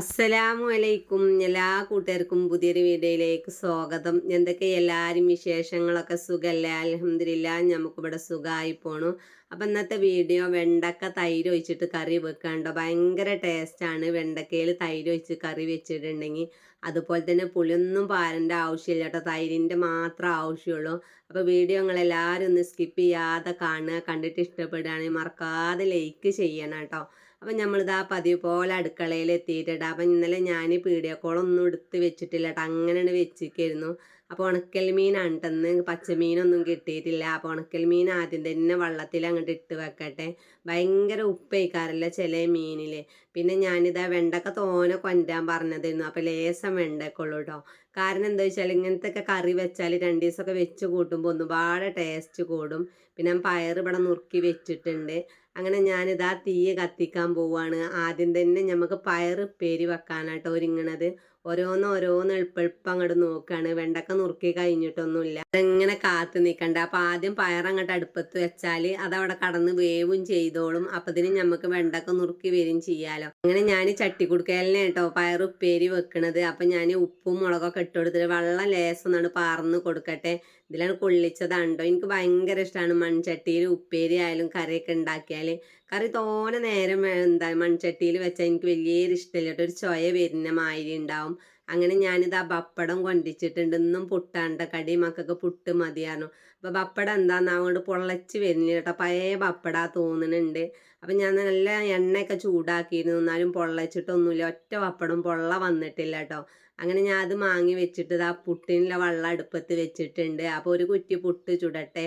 അസ്സലാമു അലൈക്കും എല്ലാ കൂട്ടുകാർക്കും പുതിയൊരു വീഡിയോയിലേക്ക് സ്വാഗതം. എന്തൊക്കെ എല്ലാവരും വിശേഷങ്ങളൊക്കെ സുഖമല്ലേ അലഹമില്ല നമുക്കിവിടെ സുഖമായി പോണു. അപ്പം ഇന്നത്തെ വീഡിയോ വെണ്ടക്ക തൈര് ഒഴിച്ചിട്ട് കറി വെക്കാണ്ടോ ഭയങ്കര ടേസ്റ്റാണ് വെണ്ടക്കയിൽ തൈര് ഒഴിച്ച് കറി വെച്ചിട്ടുണ്ടെങ്കിൽ. അതുപോലെ തന്നെ പുളിയൊന്നും പാരന്റെ ആവശ്യമില്ല കേട്ടോ തൈരിന്റെ മാത്രം ആവശ്യമുള്ളൂ. അപ്പോൾ വീഡിയോ നിങ്ങളെല്ലാവരും ഒന്ന് സ്കിപ്പ് ചെയ്യാതെ കാണുക. കണ്ടിട്ട് ഇഷ്ടപ്പെടുകയാണെങ്കിൽ മറക്കാതെ ലൈക്ക് ചെയ്യണം കേട്ടോ അപ്പം നമ്മളിതാ പതിവ് പോലെ അടുക്കളയിൽ എത്തിയിട്ടുണ്ട് അപ്പം ഇന്നലെ ഞാൻ പീടിയക്കോളൊന്നും എടുത്ത് വെച്ചിട്ടില്ല കേട്ടോ അങ്ങനെയാണ് വെച്ചിരിക്കുന്നു അപ്പോൾ ഉണക്കൽ മീനാണ് കേട്ടെന്ന് പച്ചമീനൊന്നും കിട്ടിയിട്ടില്ല അപ്പോൾ ഉണക്കൽ മീൻ ആദ്യം തന്നെ വള്ളത്തിൽ അങ്ങോട്ട് ഇട്ട് വെക്കട്ടെ. ഭയങ്കര ഉപ്പയിക്കാറില്ല ചില മീനിൽ പിന്നെ ഞാനിതാ വെണ്ടക്ക തോനെ കൊണ്ടാൻ പറഞ്ഞതായിരുന്നു. അപ്പോൾ ലേസം വെണ്ടക്കുള്ളൂ കേട്ടോ കാരണം എന്താ വെച്ചാൽ ഇങ്ങനത്തെ ഒക്കെ കറി വെച്ചാൽ രണ്ട് ദിവസമൊക്കെ വെച്ച് കൂട്ടുമ്പോൾ ഒന്നുപാട് ടേസ്റ്റ് കൂടും. പിന്നെ പയർ ഇവിടെ നുറുക്കി വെച്ചിട്ടുണ്ട്. അങ്ങനെ ഞാനിതാ തീ കത്തിക്കാൻ പോവാണ്. ആദ്യം തന്നെ നമുക്ക് പയർ പേരി വെക്കാനാട്ടോ ഒരുങ്ങണത്. ഓരോന്ന് ഓരോന്ന് എളുപ്പെളുപ്പം അങ്ങോട്ട് നോക്കുകയാണ് വെണ്ടക്ക നുറുക്കി കഴിഞ്ഞിട്ടൊന്നുമില്ല. അതെങ്ങനെ കാത്തു നിൽക്കണ്ട അപ്പം ആദ്യം പയറങ്ങോട്ട് അടുപ്പത്ത് വെച്ചാൽ അതവിടെ കടന്ന് വേവും ചെയ്തോളും. അപ്പം ഇതിന് നമുക്ക് വെണ്ടക്ക നുറുക്കി വരും ചെയ്യാലോ. അങ്ങനെ ഞാൻ ചട്ടി ചട്ടിക്കുടുക്കലിനെ കേട്ടോ പയർ ഉപ്പേരി വെക്കണത്. അപ്പം ഞാൻ ഉപ്പും മുളകൊക്കെ ഇട്ട് കൊടുത്തിട്ട് വെള്ളം ലേസം എന്നാണ് പാർന്ന് കൊടുക്കട്ടെ. ഇതിലാണ് കൊള്ളിച്ചതാണ്ടോ. എനിക്ക് ഭയങ്കര ഇഷ്ടമാണ് മൺചട്ടിയിൽ ഉപ്പേരി ആയാലും കറിയൊക്കെ ഉണ്ടാക്കിയാൽ കറി തോനെ നേരം എന്താ മൺചട്ടിയിൽ വെച്ചാൽ എനിക്ക് വലിയൊരു ഇഷ്ടമില്ല കേട്ടോ ഒരു ചൊയ വരുന്ന മാതിരി ഉണ്ടാവും. അങ്ങനെ ഞാനിത് ആ പപ്പടം കൊണ്ടിച്ചിട്ടുണ്ട്. ഇന്നും പുട്ടാണ്ട കടി മക്കൾക്ക് പുട്ട് മതിയായിരുന്നു. അപ്പോൾ പപ്പടം എന്താന്ന് അങ്ങോട്ട് പൊള്ളച്ച് വരുന്നില്ല കേട്ടോ പഴയ പപ്പട തോന്നുന്നുണ്ട് അപ്പം ഞാൻ നല്ല എണ്ണയൊക്കെ ചൂടാക്കിയിരുന്നു. എന്നാലും പൊള്ളച്ചിട്ടൊന്നുമില്ല. ഒറ്റ പപ്പടം പൊള്ള വന്നിട്ടില്ല കേട്ടോ അങ്ങനെ ഞാൻ അത് മാങ്ങി വെച്ചിട്ട് ആ പുട്ടിനുള്ള വെള്ളം അടുപ്പത്ത് വെച്ചിട്ടുണ്ട്. അപ്പോൾ ഒരു കുറ്റി പുട്ട് ചുടട്ടെ.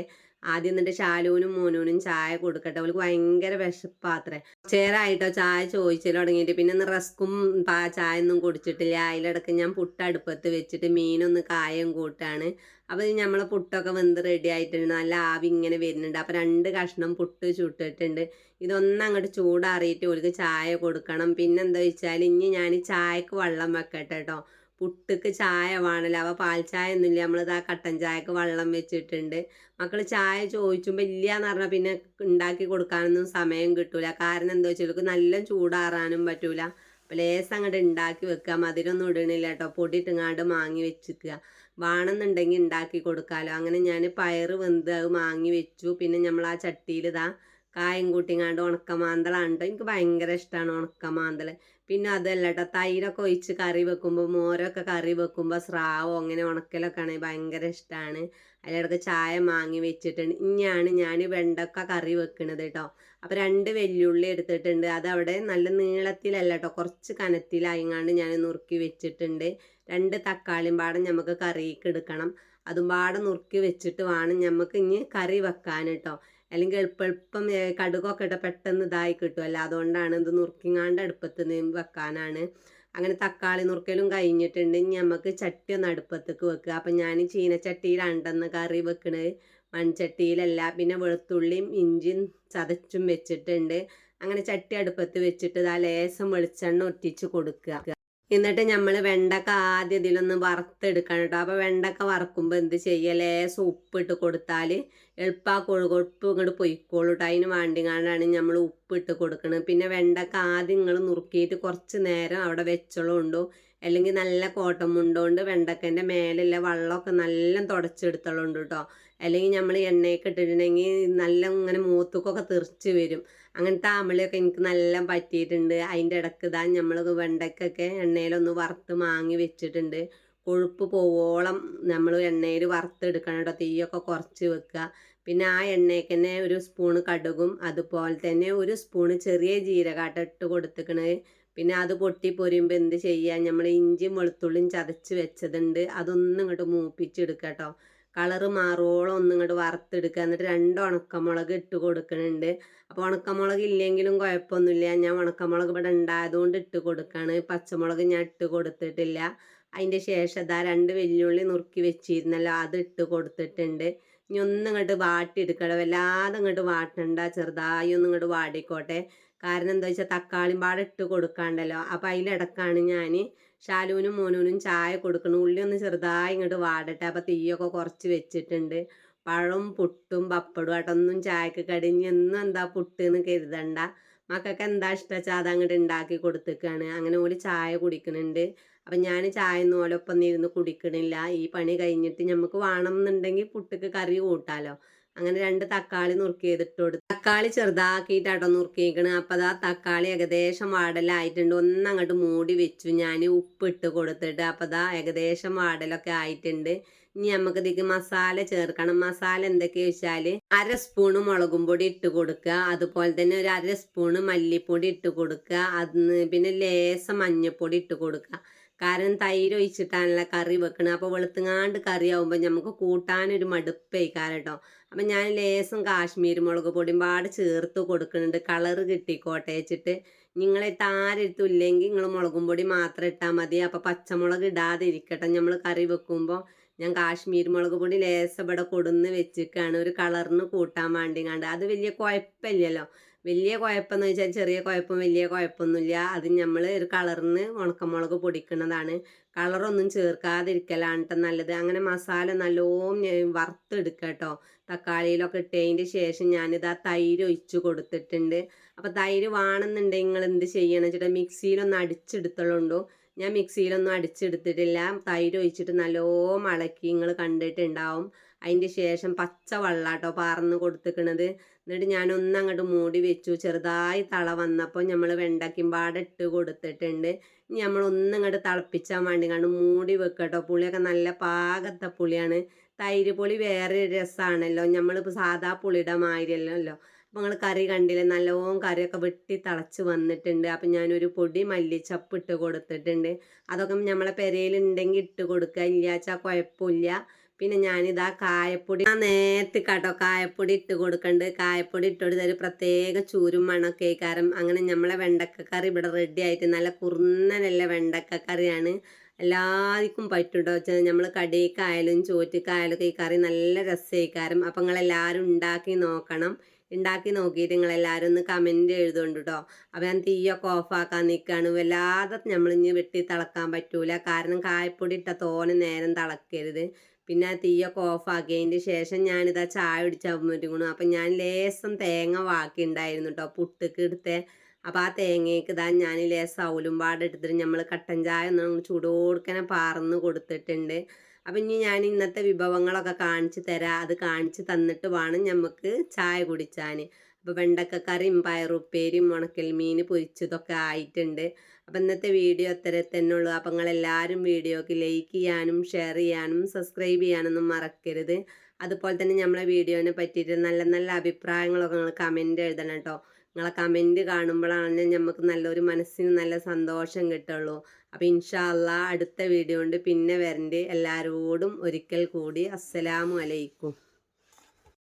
ആദ്യം എന്നിട്ട് ശാലുവിനും മോനൂനും ചായ കൊടുക്കട്ടെ. അവൾക്ക് ഭയങ്കര വിശപ്പാത്രേ. ചേരായിട്ടോ? ചായ ചോദിച്ചു തുടങ്ങിയിട്ട്. പിന്നെ ഒന്ന് റസ്ക്കും ചായ ഒന്നും കുടിച്ചിട്ടില്ല. അതിലിടക്ക് ഞാൻ പുട്ട് അടുപ്പത്ത് വെച്ചിട്ട് മീനൊന്ന് കായം കൂട്ടാണ്. അപ്പോൾ നമ്മളെ പുട്ടൊക്കെ വെന്ത് റെഡി ആയിട്ടുണ്ട്. നല്ല ആവി ഇങ്ങനെ വരുന്നുണ്ട്. അപ്പോൾ രണ്ട് കഷ്ണം പുട്ട് ചുട്ടിട്ടുണ്ട്. ഇതൊന്നും അങ്ങോട്ട് ചൂടാറിയിട്ട് ഓൾക്ക് ചായ കൊടുക്കണം. പിന്നെന്താ വെച്ചാൽ ഇനി ഞാൻ ചായക്ക് വെള്ളം വെക്കട്ടെ കേട്ടോ പുട്ടുക്ക് ചായ വേണമല്ലോ അവ പാൽ ചായ ഒന്നുമില്ല. നമ്മളിത് കട്ടൻ ചായക്ക് വെള്ളം വെച്ചിട്ടുണ്ട്. മക്കൾ ചായ ചോദിച്ചുമ്പോൾ ഇല്ല എന്ന് പറഞ്ഞാൽ പിന്നെ ഉണ്ടാക്കി കൊടുക്കാനൊന്നും സമയം കിട്ടൂല. കാരണം എന്താ വെച്ചാൽ നല്ല ചൂടാറാനും പറ്റൂല. അപ്പോൾ ലേസ് അങ്ങോട്ട് ഉണ്ടാക്കി വെക്കുക. മധുരമൊന്നും ഇടണില്ല കേട്ടോ. പൊടി ഇട്ടുങ്ങാണ്ട് മാങ്ങി വെച്ചിക്കുക. വേണമെന്നുണ്ടെങ്കിൽ ഉണ്ടാക്കി കൊടുക്കാമല്ലോ അങ്ങനെ ഞാൻ പയറ് വെന്ത് അത് മാങ്ങി വെച്ചു. പിന്നെ നമ്മൾ ആ ചട്ടിയിൽ ഇതാ കായം കൂട്ടിങ്ങാണ്ട് ഉണക്കമാന്തളാണ് എനിക്ക് ഭയങ്കര ഇഷ്ടമാണ് ഉണക്കമാന്തൽ പിന്നെ അതല്ല കേട്ടോ തൈരൊക്കെ ഒഴിച്ച് കറി വെക്കുമ്പോൾ മോരൊക്കെ കറി വെക്കുമ്പോൾ സ്രാവോ അങ്ങനെ ഉണക്കലൊക്കെ ആണെങ്കിൽ ഭയങ്കര ഇഷ്ടമാണ് അതിലിടക്ക് ചായ മാങ്ങി വെച്ചിട്ടുണ്ട്. ഇനിയാണ് ഞാൻ വെണ്ടക്ക കറി വെക്കണത് കേട്ടോ അപ്പോൾ രണ്ട് വെല്ലുള്ളി എടുത്തിട്ടുണ്ട്. അതവിടെ നല്ല നീളത്തിലല്ല കേട്ടോ കുറച്ച് കനത്തിലായിങ്ങാണ്ട് ഞാൻ നുറുക്കി വെച്ചിട്ടുണ്ട്. രണ്ട് തക്കാളിയും പാടം നമുക്ക് കറിക്ക് എടുക്കണം. അതും പാടം നുറുക്കി വെച്ചിട്ട് വേണം നമുക്ക് ഇനി കറി വെക്കാൻ കേട്ടോ അല്ലെങ്കിൽ എളുപ്പം കടുകൊക്കെ ഇട്ട പെട്ടെന്ന് ഇതായി കിട്ടുമല്ലോ അതുകൊണ്ടാണ് ഇത് നുറുക്കിങ്ങാണ്ട് അടുപ്പത്ത് നിന്ന് വെക്കാനാണ്. അങ്ങനെ തക്കാളി നുറുക്കലും കഴിഞ്ഞിട്ടുണ്ട്. ഇനി നമുക്ക് ചട്ടി ഒന്ന് അടുപ്പത്തേക്ക് വെക്കുക. അപ്പം ഞാൻ ചീനച്ചട്ടിയിലാണ്ടെന്ന് കറി വെക്കണത് മൺചട്ടിയിലല്ല പിന്നെ വെളുത്തുള്ളിയും ഇഞ്ചിയും ചതച്ചും വെച്ചിട്ടുണ്ട്. അങ്ങനെ ചട്ടി അടുപ്പത്ത് വെച്ചിട്ട് ആ ലേശം വെളിച്ചെണ്ണ ഒറ്റിച്ച് കൊടുക്കുക. എന്നിട്ട് നമ്മൾ വെണ്ടക്ക ആദ്യം ഇതിലൊന്ന് വറുത്തെടുക്കണം കേട്ടോ അപ്പോൾ വെണ്ടക്ക വറക്കുമ്പോൾ എന്ത് ചെയ്യുക ലേശം ഉപ്പിട്ട് കൊടുത്താൽ എളുപ്പാ കൊഴുകൊഴുപ്പ് ഇങ്ങോട്ട് പൊയ്ക്കോളൂ കേട്ടോ അതിന് വേണ്ടിങ്ങാണ്ടാണ് നമ്മൾ ഉപ്പിട്ട് കൊടുക്കുന്നത് പിന്നെ വെണ്ടക്ക ആദ്യം നിങ്ങൾ നുറുക്കിയിട്ട് കുറച്ച് നേരം അവിടെ വെച്ചോളുണ്ടോ അല്ലെങ്കിൽ നല്ല കോട്ടം മുണ്ടോണ്ട് വെണ്ടക്കന്റെ മേലെയുള്ള വെള്ളമൊക്കെ നല്ല തുടച്ചെടുത്തോളുണ്ട് കേട്ടോ അല്ലെങ്കിൽ നമ്മൾ എണ്ണയൊക്കെ ഇട്ടിട്ടുണ്ടെങ്കിൽ നല്ല ഇങ്ങനെ മൂത്തുക്കൊക്കെ തെറിച്ച് വരും. അങ്ങനത്തെ ആമ്പളിയൊക്കെ എനിക്ക് നല്ല പറ്റിയിട്ടുണ്ട്. അതിന്റെ ഇടയ്ക്ക് ഇതാ നമ്മൾ വെണ്ടയ്ക്കൊക്കെ എണ്ണയിലൊന്ന് വറുത്ത് മാങ്ങി വെച്ചിട്ടുണ്ട്. കൊഴുപ്പ് പോവോളം നമ്മൾ എണ്ണയിൽ വറുത്തെടുക്കണം കേട്ടോ. തീയൊക്കെ കുറച്ച് വെക്കുക പിന്നെ ആ എണ്ണയ്ക്ക് തന്നെ ഒരു സ്പൂണ് കടുകും അതുപോലെ തന്നെ ഒരു സ്പൂണ് ചെറിയ ജീരകാട്ട ഇട്ട് കൊടുത്തിക്കണത് പിന്നെ അത് പൊട്ടി പൊരിയുമ്പോൾ എന്ത് ചെയ്യുക നമ്മൾ ഇഞ്ചിയും വെളുത്തുള്ളിയും ചതച്ച് വെച്ചതുണ്ട്. അതൊന്നും ഇങ്ങോട്ട് മൂപ്പിച്ചെടുക്കുക കേട്ടോ കളറ് മാറുവോളം ഒന്നും ഇങ്ങോട്ട് വറുത്തെടുക്കുക എന്നിട്ട് രണ്ട് ഉണക്കമുളക് ഇട്ട് കൊടുക്കുന്നുണ്ട് അപ്പോൾ ഉണക്കമുളക് ഇല്ലെങ്കിലും കുഴപ്പമൊന്നുമില്ല. ഞാൻ ഉണക്കമുളക് ഇവിടെ ഉണ്ടായതുകൊണ്ട് ഇട്ട് കൊടുക്കുകയാണ് പച്ചമുളക് ഞാൻ ഇട്ട് കൊടുത്തിട്ടില്ല. അതിന്റെ ശേഷം ഇതാ രണ്ട് വെല്ലുള്ളി നുറുക്കി വെച്ചിരുന്നല്ലോ. അത് ഇട്ട് കൊടുത്തിട്ടുണ്ട്. ഇനി ഒന്നും ഇങ്ങോട്ട് വാട്ടിയെടുക്കണം വല്ലാതെ ഇങ്ങോട്ട് വാട്ടണ്ട. ചെറുതായി ഒന്നും ഇങ്ങോട്ട് വാടിക്കോട്ടെ. കാരണം എന്താ വെച്ചാൽ തക്കാളിയും പാടെ ഇട്ട് കൊടുക്കാണ്ടല്ലോ. അപ്പം അതിലിടക്കാണ് ഞാൻ ഷാലൂനും മോനൂനും ചായ കൊടുക്കണം. ഉള്ളി ഒന്ന് ചെറുതായി ഇങ്ങോട്ട് വാടട്ടെ. അപ്പം തീയൊക്കെ കുറച്ച് വെച്ചിട്ടുണ്ട്. പഴവും പുട്ടും പപ്പടും ആട്ടൊന്നും ചായക്ക് കടിഞ്ഞ് എന്നും എന്താ പുട്ട് എന്ന് കരുതണ്ട. മക്കൾക്ക് എന്താ ഇഷ്ടം? വെച്ചാൽ അത് അങ്ങോട്ട് ഉണ്ടാക്കി കൊടുത്തേക്കാണ്. അങ്ങനെ ഓൽ ചായ കുടിക്കുന്നുണ്ട് അപ്പം ഞാൻ ചായ ഒന്നും ഓലൊപ്പം ഇരുന്ന് കുടിക്കണില്ല. ഈ പണി കഴിഞ്ഞിട്ട് നമുക്ക് വേണം എന്നുണ്ടെങ്കിൽ പുട്ടിക്ക് കറി കൂട്ടാലോ. അങ്ങനെ രണ്ട് തക്കാളി നുറുക്കി നുറുക്കിയതിട്ട് കൊടുത്തു തക്കാളി ചെറുതാക്കിയിട്ടാട്ടോ നുറുക്കിയേക്കണ്. അപ്പം അതാ തക്കാളി ഏകദേശം വാടലായിട്ടുണ്ട്. ഒന്നങ്ങോട്ട് മൂടി വെച്ചു. ഞാൻ ഉപ്പിട്ട് കൊടുത്തിട്ട് അപ്പം അതാ ഏകദേശം വാടലൊക്കെ ആയിട്ടുണ്ട്. ഇനി നമുക്ക് ഇതിക്ക് മസാല ചേർക്കണം. മസാല എന്തൊക്കെയാ വെച്ചാൽ അര സ്പൂണ് മുളകും പൊടി ഇട്ട് കൊടുക്കുക. അതുപോലെ തന്നെ ഒരു അര സ്പൂണ് മല്ലിപ്പൊടി ഇട്ട് കൊടുക്കുക. അതിന് പിന്നെ ലേസം മഞ്ഞൾപ്പൊടി ഇട്ട് കൊടുക്കുക. കാരണം തൈര് ഒഴിച്ചിട്ടാണല്ലോ കറി വെക്കണത് അപ്പോൾ വെളുത്തുങ്ങാണ്ട് കറി ആവുമ്പോൾ നമുക്ക് കൂട്ടാനൊരു മടുപ്പേക്കാരം കേട്ടോ അപ്പം ഞാൻ ലേസും കാശ്മീരി മുളക് പൊടിയും പാട് ചേർത്ത് കൊടുക്കുന്നുണ്ട് കളറ് കിട്ടിക്കോട്ടെ വെച്ചിട്ട്. നിങ്ങളെ താരെടുത്തില്ലെങ്കിൽ നിങ്ങൾ മുളകും പൊടി മാത്രം ഇട്ടാൽ മതി. അപ്പോൾ പച്ചമുളക് ഇടാതെ ഇരിക്കട്ടെ നമ്മൾ കറി വെക്കുമ്പോൾ ഞാൻ കാശ്മീർ മുളക് പൊടി ലേസം ഇവിടെ കൊടുന്ന് വെച്ചിട്ടാണ് ഒരു കളറിന് കൂട്ടാൻ വേണ്ടി കണ്ട് അത് വലിയ കുഴപ്പമില്ലല്ലോ. വലിയ കുഴപ്പമെന്ന് വെച്ചാൽ ചെറിയ കുഴപ്പം വലിയ കുഴപ്പമൊന്നുമില്ല. അത് നമ്മൾ ഒരു കളറിന് ഉണക്കമുളക് പൊടിക്കുന്നതാണ്. കളറൊന്നും ചേർക്കാതിരിക്കലാണ് നല്ലത്. അങ്ങനെ മസാല നല്ലോം വറുത്തെടുക്കുക കേട്ടോ തക്കാളിയിലൊക്കെ ഇട്ടതിന്റെ ശേഷം ഞാനിത് ആ തൈര് ഒഴിച്ച് കൊടുത്തിട്ടുണ്ട്. അപ്പോൾ തൈര് വേണമെന്നുണ്ടെങ്കിൽ നിങ്ങൾ എന്ത് ചെയ്യണം വെച്ചിട്ട് മിക്സിയിലൊന്ന് അടിച്ചെടുത്തോളുണ്ടോ ഞാൻ മിക്സിയിലൊന്നും അടിച്ചെടുത്തിട്ടില്ല. തൈര് ഒഴിച്ചിട്ട് നല്ലോണം ഇളക്കി നിങ്ങൾ കണ്ടിട്ടുണ്ടാവും. അതിന്റെ ശേഷം പച്ച വെള്ളാട്ടോ പാർന്ന് കൊടുത്തിക്കണത്. എന്നിട്ട് ഞാൻ ഒന്നങ്ങോട്ട് മൂടി വെച്ചു. ചെറുതായി തള വന്നപ്പോൾ നമ്മൾ വെണ്ടക്കിമ്പാട് പാടെ ഇട്ട് കൊടുത്തിട്ടുണ്ട്. ഇനി നമ്മൾ ഒന്നങ്ങോട്ട് തിളപ്പിച്ചാൽ വേണ്ടി കണ്ട് മൂടി വെക്കട്ടോ. പുളിയൊക്കെ നല്ല പാകത്തെ പുളിയാണ്. തൈര് പുളി വേറെ രസമാണല്ലോ നമ്മളിപ്പോൾ സാധാ പുളിയുടെ മാതിരിയല്ലോ അപ്പോൾ നിങ്ങൾ കറി കണ്ടില്ലേ? നല്ലോണം കറിയൊക്കെ വെട്ടി തിളച്ച് വന്നിട്ടുണ്ട്. അപ്പം ഞാനൊരു പൊടി മല്ലിച്ചപ്പ് ഇട്ട് കൊടുത്തിട്ടുണ്ട്. അതൊക്കെ നമ്മളെ പെരയിലുണ്ടെങ്കിൽ ഇട്ട് കൊടുക്കുക ഇല്ലാച്ചാൽ കുഴപ്പമില്ല പിന്നെ ഞാനിതാ കായപ്പൊടി ആ നേരത്തെ കേട്ടോ കായപ്പൊടി ഇട്ട് കൊടുക്കണ്ട്. കായപ്പൊടി ഇട്ട് കൊടുത്ത ഒരു പ്രത്യേക ചൂരും മണമൊക്കെ കാരണം അങ്ങനെ നമ്മളെ വെണ്ടക്കക്കറി ഇവിടെ റെഡി ആയിട്ട് നല്ല കുറുന്നനല്ല വെണ്ടക്കക്കറിയാണ്. എല്ലാവർക്കും പറ്റുണ്ടോ വെച്ചാൽ നമ്മൾ കടിക്കായാലും ചോറ്റിക്കായാലും ഈ കറി നല്ല രസമായിക്കാരം അപ്പം നിങ്ങളെല്ലാവരും ഉണ്ടാക്കി നോക്കണം. ഉണ്ടാക്കി നോക്കിയിട്ട് നിങ്ങളെല്ലാവരും ഒന്ന് കമന്റ് എഴുതുകൊണ്ട് കേട്ടോ അപ്പം ഞാൻ തീയൊക്കെ ഓഫാക്കാൻ നിൽക്കുകയാണ് വല്ലാതെ നമ്മളിഞ്ഞ് വെട്ടി തിളക്കാൻ പറ്റൂല. കാരണം കായപ്പൊടി ഇട്ട തോനെ നേരം തിളക്കരുത്. പിന്നെ തീയൊക്കെ ഓഫാക്കിയതിന്റെ ശേഷം ഞാനിതാ ചായ കുടിച്ചാകുമ്പോഴത്തേക്കും അപ്പം ഞാൻ ലേസം തേങ്ങ വാക്കി ഉണ്ടായിരുന്നു കേട്ടോ പുട്ടുക്ക് എടുത്തേ. അപ്പം ആ തേങ്ങയ്ക്ക് ഇതാ ഞാൻ ലേസം അവലും പാടെടുത്തിട്ട് നമ്മൾ കട്ടൻ ചായ ഒന്ന് ചൂടോടുക്കനെ പാർന്ന് കൊടുത്തിട്ടുണ്ട്. അപ്പം ഇനി ഞാൻ ഇന്നത്തെ വിഭവങ്ങളൊക്കെ കാണിച്ച് തരാം. അത് കാണിച്ച് തന്നിട്ട് വേണം നമുക്ക് ചായ കുടിച്ചാൻ അപ്പോൾ വെണ്ടക്കക്കറിയും പയറുപ്പേരിയും ഉണക്കൽ മീൻ പൊരിച്ചതൊക്കെ ആയിട്ടുണ്ട്. അപ്പം ഇന്നത്തെ വീഡിയോ അത്ര തന്നെ ഉള്ളൂ. അപ്പം നിങ്ങളെല്ലാവരും വീഡിയോക്ക് ലൈക്ക് ചെയ്യാനും ഷെയർ ചെയ്യാനും സബ്സ്ക്രൈബ് ചെയ്യാനൊന്നും മറക്കരുത്. അതുപോലെ തന്നെ നമ്മളെ വീഡിയോനെ പറ്റിയിട്ട് നല്ല നല്ല അഭിപ്രായങ്ങളൊക്കെ നിങ്ങൾ കമന്റ് എഴുതണം കേട്ടോ നിങ്ങളെ കമന്റ് കാണുമ്പോഴാണ് നമുക്ക് നല്ലൊരു മനസ്സിന് നല്ല സന്തോഷം കിട്ടുള്ളൂ. അപ്പോൾ ഇൻഷാല്ല അടുത്ത വീഡിയോ കൊണ്ട് പിന്നെ വരണ്ട്. എല്ലാവരോടും ഒരിക്കൽ കൂടി അസ്സലാമു അലൈക്കും.